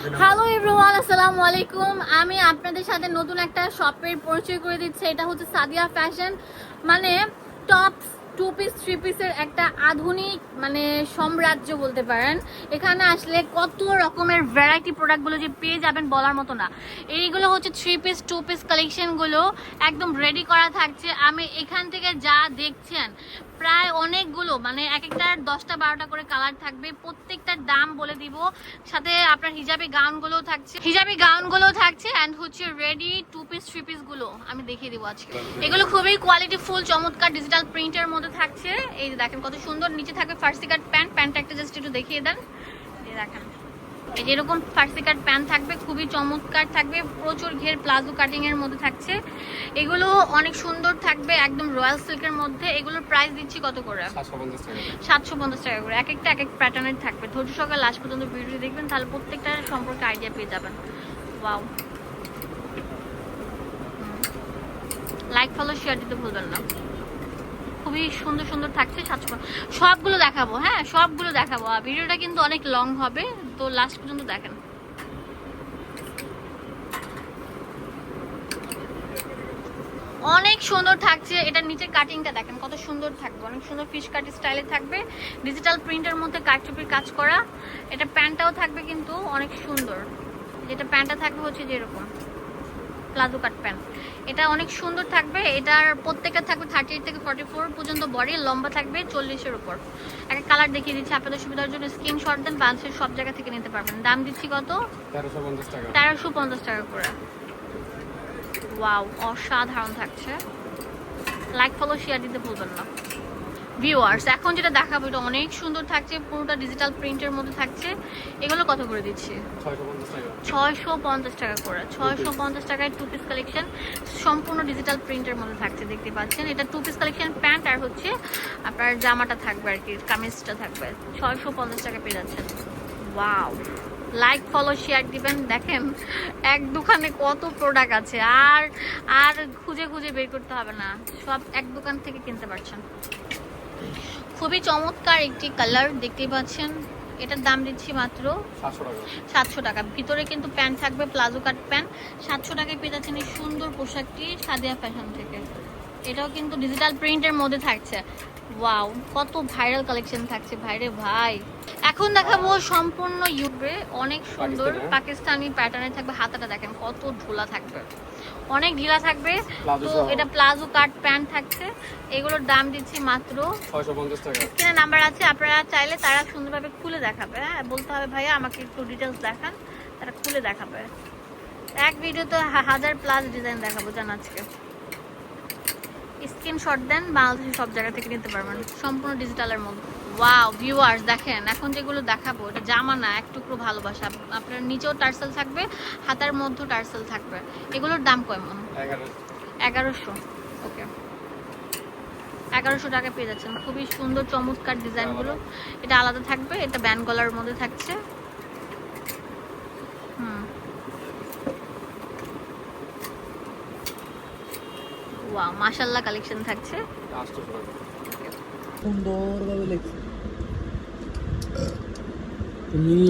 Hello everyone আসসালামু আলাইকুম আমি আপনাদের সাথে নতুন একটা শপের পরিচয় করে দিচ্ছি। এটা হচ্ছে সাদিয়া ফ্যাশন মানে টপ টু পিস থ্রি পিসের একটা আধুনিক মানে সাম্রাজ্য বলতে পারেন। এখানে আসলে কত রকমের ভ্যারাইটি প্রোডাক্টগুলো যে পেয়ে যাবেন বলার মতো না। এইগুলো হচ্ছে থ্রি পিস টু পিস কালেকশনগুলো একদম রেডি করা থাকছে। আমি এখান থেকে যা দেখছেন প্রায় অনেকগুলো মানে এক একটার দশটা বারোটা করে কালার থাকবে। প্রত্যেকটার দাম বলে দিব। সাথে আপনার হিজাবি গাউনগুলো থাকছে। হিজাবি গাউনগুলো থাকছে অ্যান্ড হচ্ছে রেডি টু পিস থ্রি পিসগুলো আমি দেখিয়ে দিব আজকে। এগুলো খুবই কোয়ালিটি ফুল চমৎকার ডিজিটাল প্রিন্টের মধ্যে থাকছে। এই যে দেখেন কত সুন্দর, নিচে থাকবে ফার্সি কাট প্যান্ট প্যান্টটা একটা জাস্ট একটু দেখিয়ে দেন। এই দেখেন। এই যে এরকম ফার্সি কাট প্যান্ট থাকবে খুবই চমৎকার থাকবে প্রচুর ঘের প্লাজো কাটিং এর মধ্যে থাকছে। এগুলো অনেক সুন্দর থাকবে একদম রয়্যাল সিল্কের মধ্যে। এগুলোর প্রাইস দিচ্ছি কত করে? সাতশো পঞ্চাশ টাকা সাতশো পঞ্চাশ টাকা করে। এক একটা এক এক প্যাটার্নের থাকবে। ধৈর্য সকাল লাস্ট পর্যন্ত ভিডিও দেখবেন তাহলে প্রত্যেকটা সম্পর্কে আইডিয়া পেয়ে যাবেন। ওয়াও লাইক ফলো শেয়ার দিতে ভুলবেন না। খুবই সুন্দর সুন্দর থাকছে সবগুলো দেখাবো হ্যাঁ সবগুলো দেখাবো। আর ভিডিওটা কিন্তু অনেক লং হবে, তো লাস্ট পর্যন্ত দেখেন। অনেক সুন্দর থাকছে এটা নিচের কাটিংটা দেখেন, কত সুন্দর থাকবে। অনেক সুন্দর ফিশ কাট স্টাইলে থাকবে। ডিজিটাল প্রিন্টের মধ্যে কারচুপির কাজ করা। এটা প্যান্টটাও থাকবে কিন্তু অনেক সুন্দর। যেটা প্যান্টটা থাকবে হচ্ছে যেরকম। Palazzo cut pant. এটা অনেক সুন্দর থাকবে। এটার প্রত্যেকটা থাকবে থার্টি থেকে ফর্টি ফোর পর্যন্ত বডি লম্বা থাকবে চল্লিশের উপর। একটা কালার দেখিয়ে দিচ্ছি আপনাদের সুবিধার জন্য স্ক্রিন স্ক্রিনশট দেন বাংলাদেশের সব জায়গা থেকে নিতে পারবেন। দাম দিচ্ছি কত? তেরোশো পঞ্চাশ টাকা। তেরোশো পঞ্চাশ টাকা করে। ওয়াও অসাধারণ থাকছে। লাইক ফলো শেয়ার দিতে ভুলবেন না। ভিউয়ার্স এখন যেটা দেখাবো, এটা অনেক সুন্দর থাকছে, পুরোটা ডিজিটাল প্রিন্টের মধ্যে থাকছে। এগুলো কত করে দিচ্ছি? ছয়শো পঞ্চাশ টাকা করে, ছয়শো পঞ্চাশ টাকায় টু পিস কালেকশন সম্পূর্ণ ডিজিটাল প্রিন্টের মধ্যে থাকছে, দেখতে পাচ্ছেন। এটা টু পিস কালেকশন প্যান্ট আর হচ্ছে আপনার জামাটা থাকবে আর কি, কামিজটা থাকবে, ছয়শো পঞ্চাশ টাকা পেয়ে যাচ্ছেন। ওয়াও লাইক ফলো শেয়ার দিবেন। দেখেন, এক দোকানে কত প্রোডাক্ট আছে, আর আর খুঁজে খুঁজে বের করতে হবে না। সব এক দোকান থেকে কিনতে পারছেন। খুবই চমৎকার একটি কালার দেখতে পাচ্ছেন। এটার দাম দিচ্ছি মাত্র সাতশো টাকা। ভিতরে কিন্তু প্যান্ট থাকবে প্লাজো কাট প্যান্ট। সাতশো টাকায় পেয়ে যাচ্ছেন এই সুন্দর পোশাকটি সাদিয়া ফ্যাশন থেকে। এটাও কিন্তু ডিজিটাল প্রিন্টের মধ্যে থাকছে। ওয়াও কত ভাইরাল কালেকশন থাকছে ভাইরে ভাই। এখন দেখাবো সম্পূর্ণ ইউবে অনেক সুন্দর পাকিস্তানি, হ্যাঁ? প্যাটার্নে থাকবে। হাতাটা দেখেন কত ঢোলা থাকবে। অনেক ঢিলা থাকবে। তো এটা প্লাজো কাট প্যান্ট থাকছে। এগুলোর দাম দিচ্ছি মাত্র স্ক্রিনে নাম্বার আছে আপনারা চাইলে তারা সুন্দরভাবে খুলে দেখাবে। হ্যাঁ বলতে হবে ভাইয়া আমাকে একটু ডিটেলস দেখান তারা খুলে দেখাবে। এক ভিডিওতে হা- হাজার প্লাস ডিজাইন দেখাবো জান আজকে। স্ক্রিনশট দেন বাংলাদেশের সব জায়গা থেকে নিতে পারবেন। সম্পূর্ণ ডিজিটালের মধ্যে। ওয়াও ভিউয়ার্স দেখেন এখন যেগুলো দেখাবো এটা জামা না এক টুকরো ভালোবাসা। আপনার নিচেও টার্সেল থাকবে হাতার মধ্যেও টার্সেল থাকবে। এগুলোর দাম কেমন? এগারো এগারোশো। ওকে এগারোশো টাকা পেয়ে যাচ্ছেন। খুবই সুন্দর চমৎকার ডিজাইনগুলো। এটা আলাদা থাকবে এটা ব্যান্ড গলার মধ্যে থাকছে। হুম। ওয়া মাশাআল্লাহ কালেকশন থাকছে। সুন্দরভাবে লেখছে তুমি